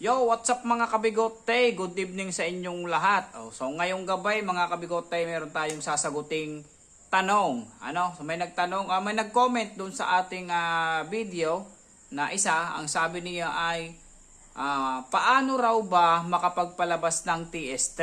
Yo, what's up mga kabigote? Good evening sa inyong lahat. Oh, so ngayong gabay mga kabigote, meron tayong sasaguting tanong. Ano? So may nagtanong, ah, may nag-comment dun sa ating ah, video na isa, ang sabi niya ay ah, paano raw ba makapagpalabas ng TS3?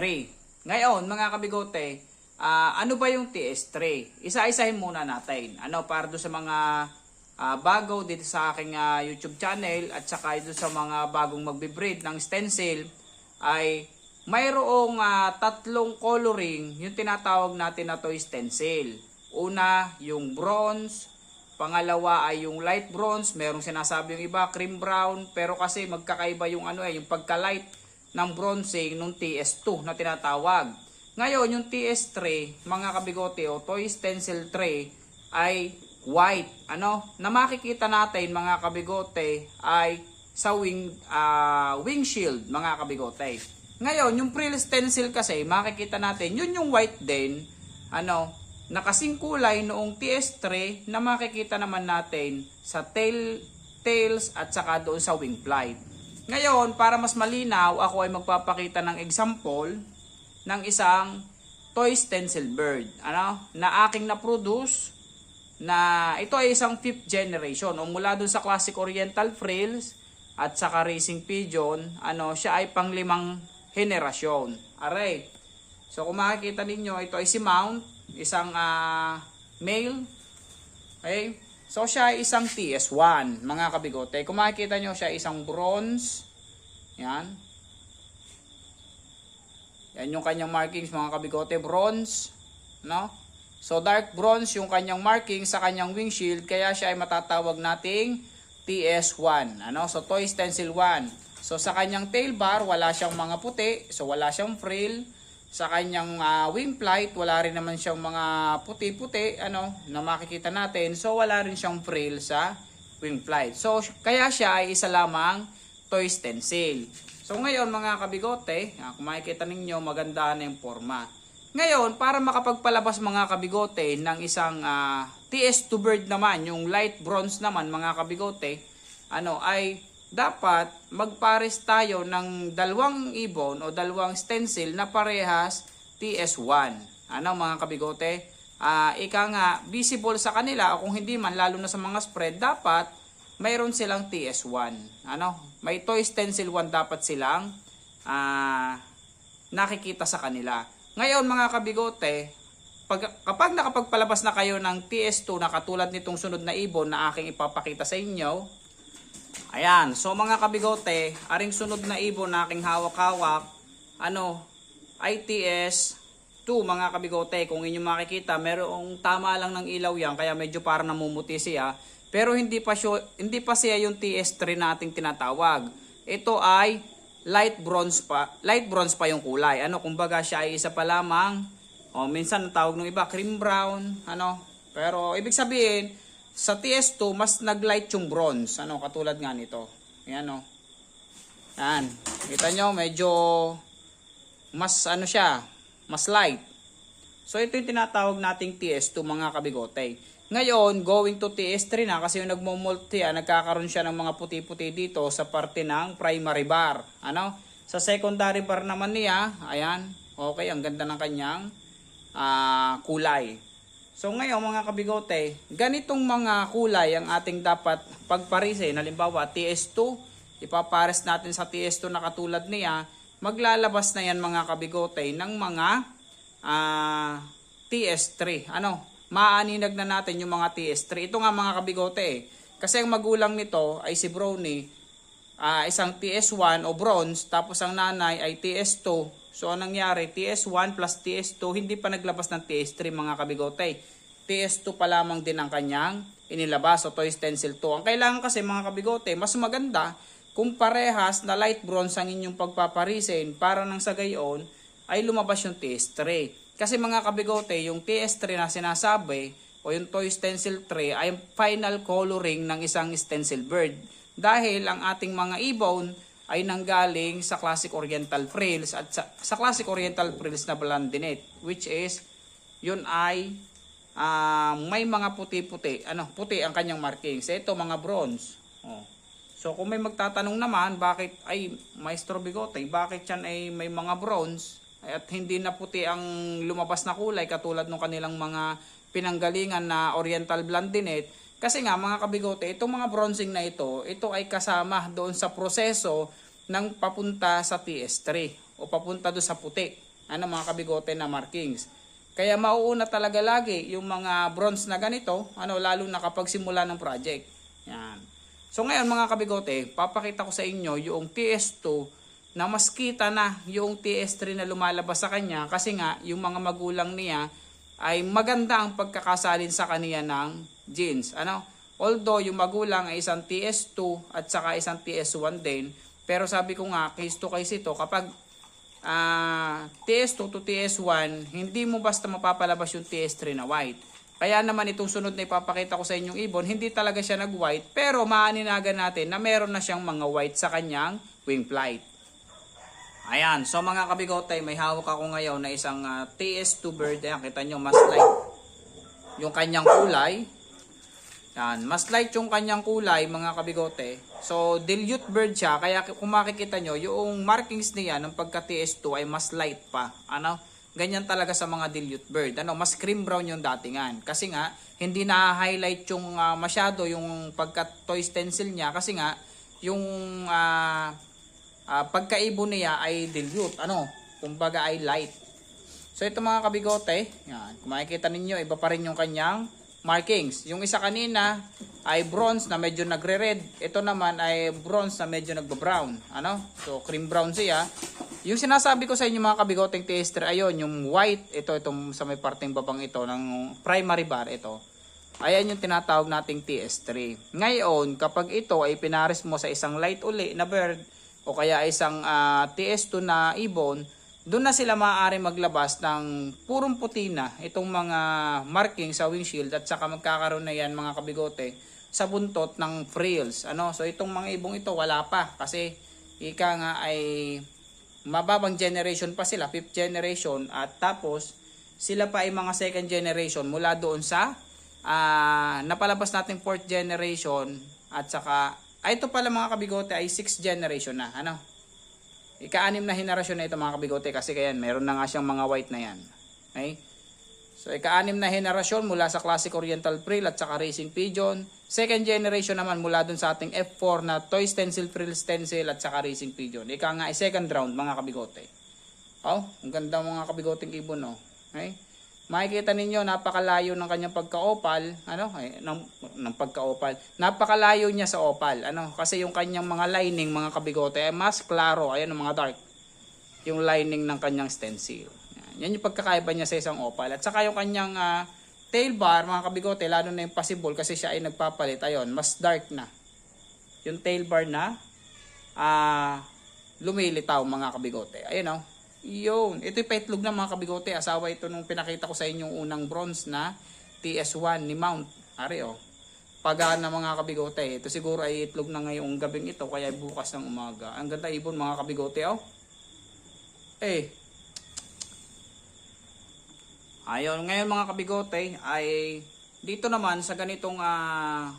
Ngayon, mga kabigote, ah, ano ba yung TS3? Isa-isahin muna natin. Ano para do sa mga ah, bago dito sa aking ah, YouTube channel at saka dito sa mga bagong magbe-breed ng stencil ay mayroong ah, tatlong coloring yung tinatawag natin na to stencil. Una, yung bronze, pangalawa ay yung light bronze, merong sinasabi yung iba cream brown, pero kasi magkakaiba yung ano eh, yung pagka-light ng bronzing nung TS2 na tinatawag. Ngayon, yung TS3, mga kabigote o toy stencil tray ay white. Ano? Na makikita natin mga kabigote ay sa wing ah, windshield mga kabigote. Ngayon, yung frill stencil kasi makikita natin, yun yung white din. Ano? Nakasing kulay noong TS3 na makikita naman natin sa tail tails at saka doon sa wing flight. Ngayon, para mas malinaw, ako ay magpapakita ng example ng isang toy stencil bird. Ano? Na aking na-produce na ito ay isang fifth generation. O mula dun sa classic oriental frills at saka racing pigeon ano siya ay panglimang henerasyon. Aray! So kung makikita ninyo ito ay si mount isang ah, male. Okay? So siya ay isang TS1 mga kabigote. Kung makikita nyo siya ay isang bronze. Yan. Yan yung kanyang markings mga kabigote. Bronze no So dark bronze yung kanyang marking sa kanyang windshield kaya siya ay matatawag nating TS1. Ano? So toy stencil 1. So sa kanyang tail bar wala siyang mga puti, so wala siyang frill. Sa kanyang ah, wing plate wala rin naman siyang mga puti-puti ano na makikita natin. So wala rin siyang frill sa wing plate. So kaya siya ay isa lamang toy stencil. So ngayon mga kabigote, ah, kung makikita ninyo maganda na yung forma. Ngayon, para makapagpalabas mga kabigote ng isang ah, TS2 bird naman, yung light bronze naman mga kabigote, ano ay dapat magpares tayo ng dalawang ibon o dalawang stencil na parehas TS1. Ano mga kabigote? Ah, ika nga visible sa kanila o kung hindi man lalo na sa mga spread dapat mayroon silang TS1. Ano? May toy stencil 1 dapat silang ah, nakikita sa kanila. Ngayon mga kabigote, pag, kapag nakapagpalabas na kayo ng TS2 na katulad nitong sunod na ibon na aking ipapakita sa inyo, ayan, so mga kabigote, aring sunod na ibon na aking hawak-hawak, ano, ITS 2 mga kabigote, kung inyo makikita, merong tama lang ng ilaw yan, kaya medyo para namumuti siya, pero hindi pa, siya, hindi pa siya yung TS3 na ating tinatawag. Ito ay light bronze pa, light bronze pa yung kulay. Ano, kumbaga siya ay isa pa lamang. O minsan ang tawag ng iba cream brown, ano. Pero ibig sabihin sa TS2 mas nag-light yung bronze, ano, katulad nga nito. Ayan oh. Yan. Kita nyo, medyo mas ano siya, mas light. So ito yung tinatawag nating TS2 mga kabigote. Ngayon, going to TS3 na kasi yung nagmo-molt siya, nagkakaroon siya ng mga puti-puti dito sa parte ng primary bar. Ano? Sa secondary bar naman niya, ayan, okay, ang ganda ng kanyang ah, kulay. So ngayon mga kabigote, ganitong mga kulay ang ating dapat pagparisin. Halimbawa, TS2, ipapares natin sa TS2 na katulad niya, maglalabas na yan mga kabigote ng mga ah, TS3. Ano? Maaninag na natin yung mga TS3. Ito nga mga kabigote eh. Kasi ang magulang nito ay si Brownie, ah, isang TS1 o bronze, tapos ang nanay ay TS2. So anong nangyari? TS1 plus TS2, hindi pa naglabas ng TS3 mga kabigote. TS2 pa lamang din ang kanyang inilabas o toy stencil 2. Ang kailangan kasi mga kabigote, mas maganda kung parehas na light bronze ang inyong pagpaparisin para nang sa gayon ay lumabas yung TS3. Kasi mga kabigote, yung TS3 na sinasabi o yung toy stencil 3 ay final coloring ng isang stencil bird. Dahil ang ating mga ibon ay nanggaling sa classic oriental frills at sa, sa classic oriental frills na blondinet which is yun ay ah, may mga puti-puti ano puti ang kanyang markings ito mga bronze oh. So kung may magtatanong naman, bakit ay Maestro Bigote, bakit yan ay may mga bronze at hindi na puti ang lumabas na kulay katulad ng kanilang mga pinanggalingan na Oriental Blondinette? Kasi nga mga kabigote, itong mga bronzing na ito, ito ay kasama doon sa proseso ng papunta sa TS3 o papunta doon sa puti. Ano mga kabigote na markings. Kaya mauuna talaga lagi yung mga bronze na ganito, ano lalo na kapag simula ng project. Yan. So ngayon mga kabigote, papakita ko sa inyo yung TS2 na mas kita na yung TS3 na lumalabas sa kanya kasi nga yung mga magulang niya ay maganda ang pagkakasalin sa kaniya ng jeans. Ano? Although yung magulang ay isang TS2 at saka isang TS1 din, pero sabi ko nga, case to case ito, kapag ah, TS2 to TS1, hindi mo basta mapapalabas yung TS3 na white. Kaya naman itong sunod na ipapakita ko sa inyong ibon, hindi talaga siya nag-white, pero maaninagan natin na meron na siyang mga white sa kanyang wing flight. Ayan, so mga kabigotay, may hawak ako ngayon na isang ah, TS2 bird. Ayan, kita nyo, mas light yung kanyang kulay. Yan, mas light yung kanyang kulay, mga kabigote. So, dilute bird siya, kaya kung makikita nyo, yung markings niya ng pagka TS2 ay mas light pa. Ano? Ganyan talaga sa mga dilute bird. Ano, mas cream brown yung datingan. Kasi nga, hindi na-highlight yung ah, masyado yung pagka toy stencil niya. Kasi nga, yung ah, ah, pagkaibo niya ay dilute. Ano? Kumbaga ay light. So ito mga kabigote, yan, kung makikita ninyo, iba pa rin yung kanyang markings. Yung isa kanina ay bronze na medyo nagre-red. Ito naman ay bronze na medyo nagbo-brown. Ano? So cream brown siya. Yung sinasabi ko sa inyo mga kabigoteng tester, ayon yung white, ito itong sa may parteng babang ito ng primary bar ito. Ayan yung tinatawag nating TS3. Ngayon, kapag ito ay pinares mo sa isang light uli na bird o kaya isang ah, TS2 na ibon, doon na sila maaari maglabas ng purong puti na itong mga marking sa windshield at saka magkakaroon na yan mga kabigote sa buntot ng frills. Ano? So itong mga ibong ito wala pa kasi ika nga ay mababang generation pa sila, fifth generation at tapos sila pa ay mga second generation mula doon sa ah, napalabas natin fourth generation at saka ay ito pala mga kabigote ay sixth generation na. Ano? Ika-anim na henerasyon na ito mga kabigote kasi kaya meron na nga siyang mga white na yan. Okay? So ika-anim na henerasyon mula sa Classic Oriental Frill at saka Racing Pigeon. Second generation naman mula dun sa ating F4 na Toy Stencil Frill Stencil at saka Racing Pigeon. Ika nga ay second round mga kabigote. Oh, ang ganda mga kabigoting ibon oh. Okay? Makikita ninyo napakalayo ng kanyang pagka-opal, ano, eh, ng, ng pagka-opal. Napakalayo niya sa opal, ano, kasi yung kanyang mga lining, mga kabigote ay mas klaro, ayan mga dark. Yung lining ng kanyang stencil. Yan, yan yung pagkakaiba niya sa isang opal. At saka yung kanyang ah, tail bar, mga kabigote, lalo na yung possible kasi siya ay nagpapalit, ayun, mas dark na. Yung tail bar na ah lumilitaw mga kabigote. Ayun oh. Yun. Ito yung paitlog ng mga kabigote. Asawa ito nung pinakita ko sa inyong unang bronze na TS1 ni Mount. Ari oh. Pagana mga kabigote. Ito siguro ay itlog na ngayong gabing ito kaya bukas ng umaga. Ang ganda ibon mga kabigote oh. Eh. Ayun, ngayon mga kabigote ay dito naman sa ganitong ah,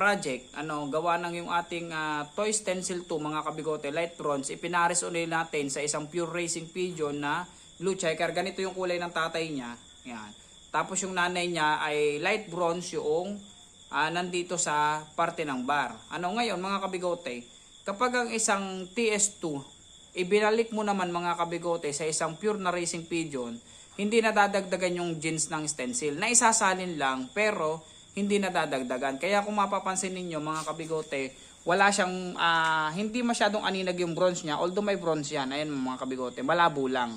project, ano, gawa ng yung ating ah, Toy Stencil 2 mga kabigote, light bronze, ipinares ulit natin sa isang pure racing pigeon na blue checker. Ganito yung kulay ng tatay niya. Yan. Tapos yung nanay niya ay light bronze yung ah, nandito sa parte ng bar. Ano ngayon mga kabigote, kapag ang isang TS2 ibinalik mo naman mga kabigote sa isang pure na racing pigeon, hindi nadadagdagan yung jeans ng stencil. Na isasalin lang pero hindi nadadagdagan. Kaya kung mapapansin ninyo mga kabigote, wala siyang ah, hindi masyadong aninag yung bronze niya. Although may bronze yan, ayun mga kabigote, malabo lang.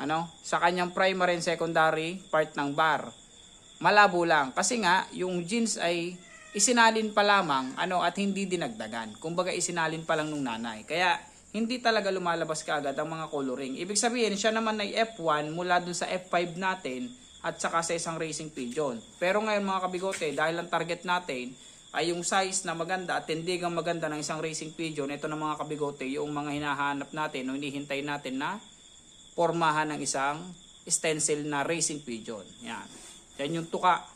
Ano? Sa kanyang primary and secondary part ng bar. Malabo lang kasi nga yung jeans ay isinalin pa lamang ano at hindi dinagdagan. Kumbaga isinalin pa lang nung nanay. Kaya hindi talaga lumalabas kaagad ang mga coloring. Ibig sabihin, siya naman ay F1 mula dun sa F5 natin at saka sa isang racing pigeon. Pero ngayon mga kabigote, dahil ang target natin ay yung size na maganda at tindigang maganda ng isang racing pigeon, ito na mga kabigote, yung mga hinahanap natin o hinihintay natin na pormahan ng isang stencil na racing pigeon. Yan. Yan yung tuka.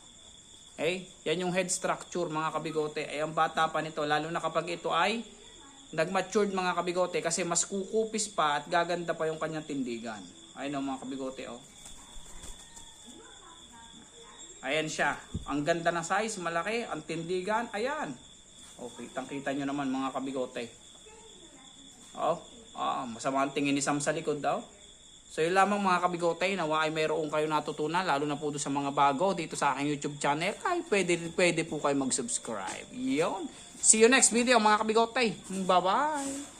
Okay? Yan yung head structure mga kabigote. Ay ang bata pa nito, lalo na kapag ito ay nag-matured mga kabigote kasi mas kukupis pa at gaganda pa yung kanyang tindigan. Ayun o mga kabigote oh. Ayan siya. Ang ganda ng size, malaki. Ang tindigan, ayan. O, kitang-kita nyo naman mga kabigote. Oh, ah, masama ang tingin ni Sam sa likod daw. So yun lamang mga kabigote, nawa ay mayroong kayo natutunan, lalo na po sa mga bago dito sa aking YouTube channel, ay pwede, pwede po kayo mag-subscribe. Yun. See you next video mga kabigote. Bye-bye.